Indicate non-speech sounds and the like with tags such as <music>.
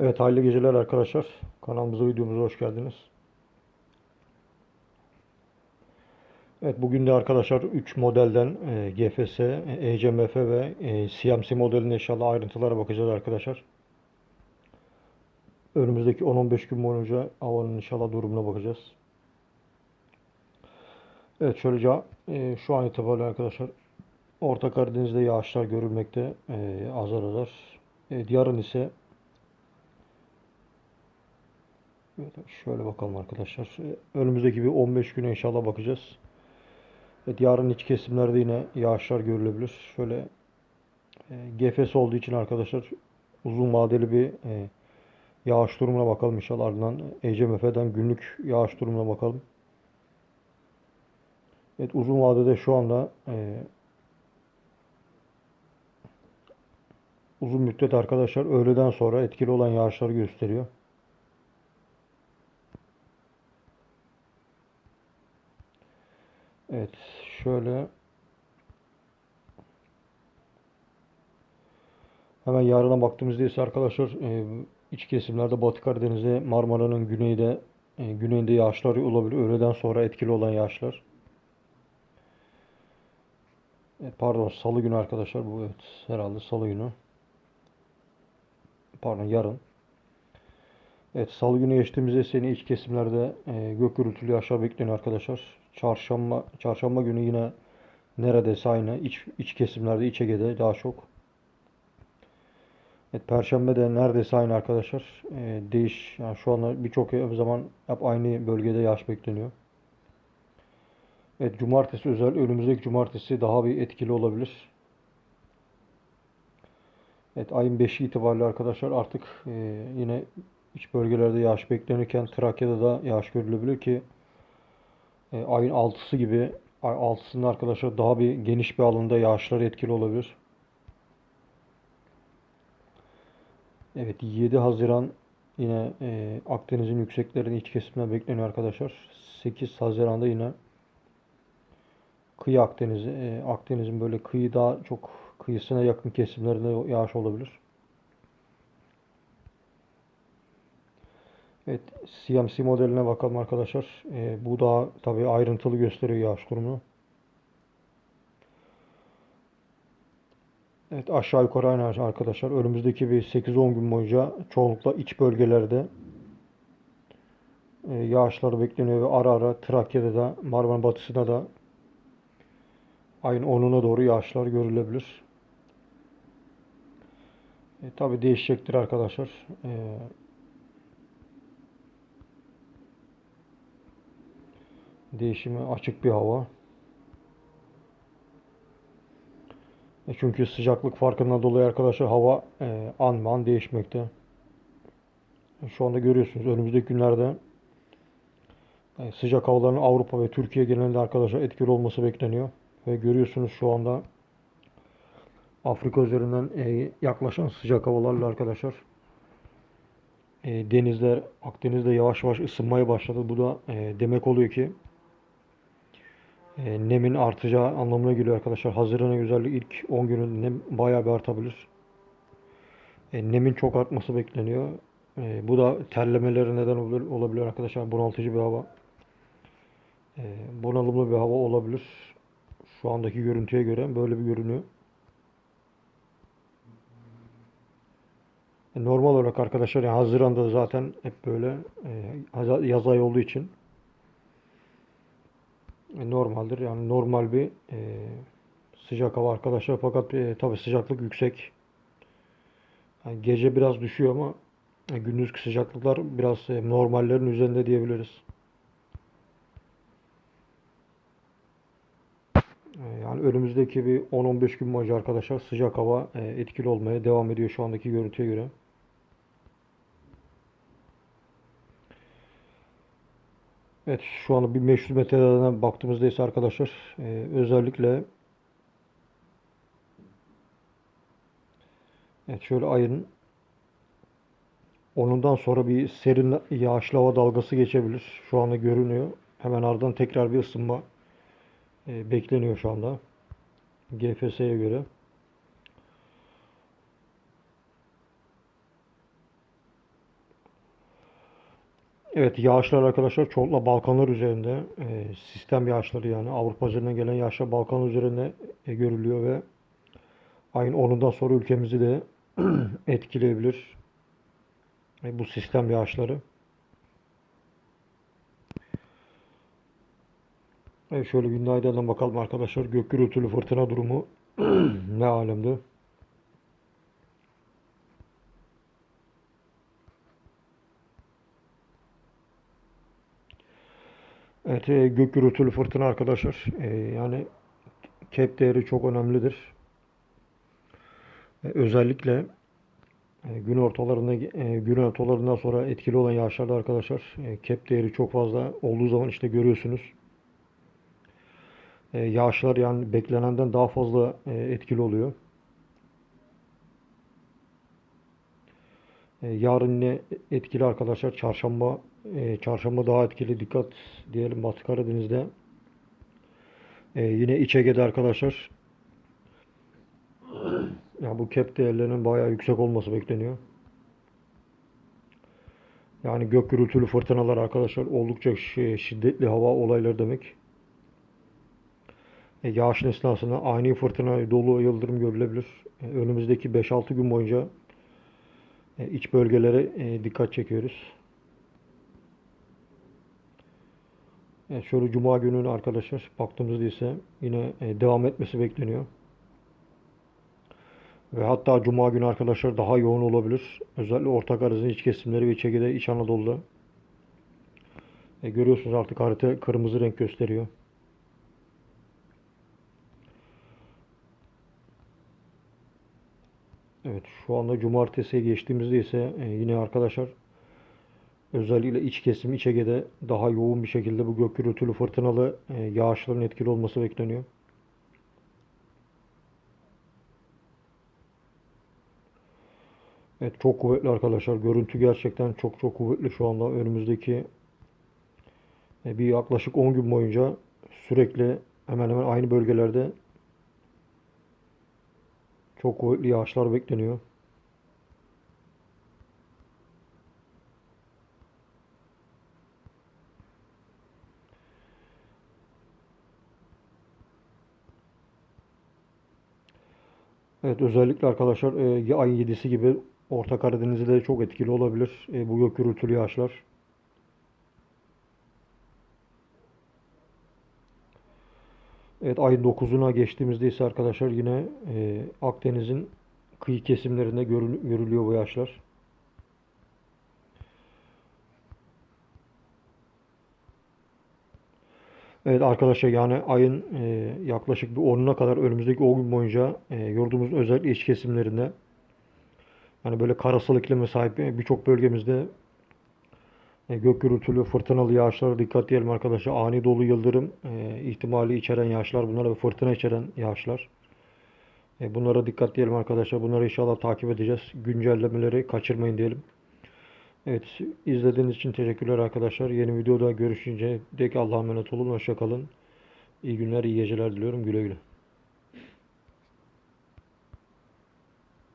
Evet hayırlı geceler arkadaşlar. Kanalımıza videomuza hoş geldiniz. Evet bugün de arkadaşlar 3 modelden e, GFS, ECMF ve e, CMC modelinin inşallah ayrıntılara bakacağız arkadaşlar. Önümüzdeki 10-15 gün boyunca havanın inşallah durumuna bakacağız. Evet şöylece e, şu an itibariyle arkadaşlar Orta Karadeniz'de yağışlar görülmekte e, azar azar. E, yarın ise Şöyle bakalım arkadaşlar. Önümüzdeki bir 15 güne inşallah bakacağız. Evet, yarın iç kesimlerde yine yağışlar görülebilir. Şöyle e, GFS olduğu için arkadaşlar uzun vadeli bir e, yağış durumuna bakalım inşallah. Ardından ECMF'den günlük yağış durumuna bakalım. Evet uzun vadede şu anda e, uzun müddet arkadaşlar öğleden sonra etkili olan yağışları gösteriyor. Evet, şöyle hemen yarına baktığımızda ise arkadaşlar e, iç kesimlerde Batı Karadeniz'de Marmara'nın güneyde e, güneyinde yağışlar olabilir. Öğleden sonra etkili olan yağışlar. Evet, pardon Salı günü arkadaşlar bu evet herhalde Salı günü. Pardon yarın. Evet Salı günü geçtiğimizde seni iç kesimlerde e, gök gürültülü yağışlar bekleniyor arkadaşlar. Çarşamba çarşamba günü yine neredeyse aynı iç, iç kesimlerde iç Ege'de daha çok. Evet Perşembe de neredeyse aynı arkadaşlar. E, değiş yani şu anda birçok zaman hep aynı bölgede yağış bekleniyor. Evet cumartesi özel önümüzdeki cumartesi daha bir etkili olabilir. Evet ayın 5'i itibariyle arkadaşlar artık e, yine iç bölgelerde yağış beklenirken Trakya'da da yağış görülebilir ki e, ayın 6'sı gibi ay 6'sında arkadaşlar daha bir geniş bir alanda yağışlar etkili olabilir. Evet 7 Haziran yine e, Akdeniz'in yükseklerin iç kesimine bekleniyor arkadaşlar. 8 Haziran'da yine kıyı Akdeniz, e, Akdeniz'in böyle kıyı daha çok kıyısına yakın kesimlerinde yağış olabilir. Evet, CMC modeline bakalım arkadaşlar. E, bu daha tabii ayrıntılı gösteriyor yağış durumunu. Evet aşağı yukarı aynı arkadaşlar. Önümüzdeki bir 8-10 gün boyunca çoğunlukla iç bölgelerde e, yağışlar bekleniyor ve ara ara Trakya'da da Marmara Batısı'nda da ayın 10'una doğru yağışlar görülebilir. E, tabii değişecektir arkadaşlar. E, Değişimi açık bir hava. E çünkü sıcaklık farkından dolayı arkadaşlar hava e, an an değişmekte. E şu anda görüyorsunuz önümüzdeki günlerde e, sıcak havaların Avrupa ve Türkiye genelinde arkadaşlar etkili olması bekleniyor. Ve görüyorsunuz şu anda Afrika üzerinden e, yaklaşan sıcak havalarla arkadaşlar e, denizler Akdeniz'de yavaş yavaş ısınmaya başladı. Bu da e, demek oluyor ki e, nemin artacağı anlamına geliyor arkadaşlar. Haziran'a özellikle ilk 10 günün nem bayağı bir artabilir. E, nemin çok artması bekleniyor. E, bu da terlemelere neden olabilir, olabilir arkadaşlar. Bunaltıcı bir hava. E, bunalımlı bir hava olabilir. Şu andaki görüntüye göre böyle bir görünüyor. Normal olarak arkadaşlar yani Haziran'da da zaten hep böyle e, yaz ayı olduğu için normaldir. Yani normal bir e, sıcak hava arkadaşlar. Fakat e, tabi sıcaklık yüksek. Yani gece biraz düşüyor ama e, gündüzki sıcaklıklar biraz e, normallerin üzerinde diyebiliriz. E, yani önümüzdeki bir 10-15 gün boyunca arkadaşlar sıcak hava e, etkili olmaya devam ediyor şu andaki görüntüye göre. Evet şu anda 1500 metreden baktığımızda ise arkadaşlar e, özellikle Evet şöyle ayın onundan sonra bir serin yağışlı hava dalgası geçebilir. Şu anda görünüyor. Hemen ardından tekrar bir ısınma e, bekleniyor şu anda. GFS'ye göre. Evet yağışlar arkadaşlar çoğunlukla Balkanlar üzerinde e, sistem yağışları yani Avrupa üzerinden gelen yağışlar Balkanlar üzerinde e, görülüyor ve ayın 10'undan sonra ülkemizi de <clears throat> etkileyebilir e, bu sistem yağışları. Evet şöyle gündaydan bakalım arkadaşlar gök gürültülü fırtına durumu <clears throat> ne alemde? Evet, e, gök gürültülü fırtına arkadaşlar. E, yani kep değeri çok önemlidir. E, özellikle e, gün ortalarında e, gün ortalarından sonra etkili olan yağışlarda arkadaşlar e, kep değeri çok fazla olduğu zaman işte görüyorsunuz. E, yağışlar yani beklenenden daha fazla e, etkili oluyor. E, yarın ne etkili arkadaşlar? Çarşamba e, çarşamba daha etkili. Dikkat diyelim Batı Karadeniz'de. E, yine İç Ege'de arkadaşlar. Ya bu kep değerlerinin bayağı yüksek olması bekleniyor. Yani gök gürültülü fırtınalar arkadaşlar oldukça şi- şiddetli hava olayları demek. E, yağışın esnasında ani fırtına, dolu, yıldırım görülebilir. E, önümüzdeki 5-6 gün boyunca iç bölgelere e, dikkat çekiyoruz. Evet, şöyle Cuma günü arkadaşlar baktığımızda ise yine e, devam etmesi bekleniyor. Ve hatta Cuma günü arkadaşlar daha yoğun olabilir. Özellikle Orta Karadeniz'in iç kesimleri ve İç Ege'de, İç Anadolu'da. E, görüyorsunuz artık harita kırmızı renk gösteriyor. Şu anda cumartesiye geçtiğimizde ise e, yine arkadaşlar özellikle iç kesim iç Ege'de daha yoğun bir şekilde bu gök gürültülü fırtınalı e, yağışların etkili olması bekleniyor. Evet çok kuvvetli arkadaşlar. Görüntü gerçekten çok çok kuvvetli şu anda. Önümüzdeki e, bir yaklaşık 10 gün boyunca sürekli hemen hemen aynı bölgelerde çok kuvvetli yağışlar bekleniyor. Evet özellikle arkadaşlar e, ayın 7'si gibi Orta Karadeniz'de de çok etkili olabilir e, bu gök gürültülü yağışlar. Evet ayın 9'una geçtiğimizde ise arkadaşlar yine e, Akdeniz'in kıyı kesimlerinde görül- görülüyor bu yağışlar. Evet arkadaşlar yani ayın e, yaklaşık bir 10'una kadar önümüzdeki 10 gün boyunca e, yurdumuzun özellikle iç kesimlerinde yani böyle karasal iklime sahip birçok bölgemizde gök gürültülü fırtınalı yağışlara dikkat diyelim arkadaşlar. Ani dolu yıldırım e, ihtimali içeren yağışlar bunlar ve fırtına içeren yağışlar. E, bunlara dikkat diyelim arkadaşlar. Bunları inşallah takip edeceğiz. Güncellemeleri kaçırmayın diyelim. Evet izlediğiniz için teşekkürler arkadaşlar. Yeni videoda görüşünce dek Allah'a emanet olun. Hoşça kalın. İyi günler, iyi geceler diliyorum. Güle güle.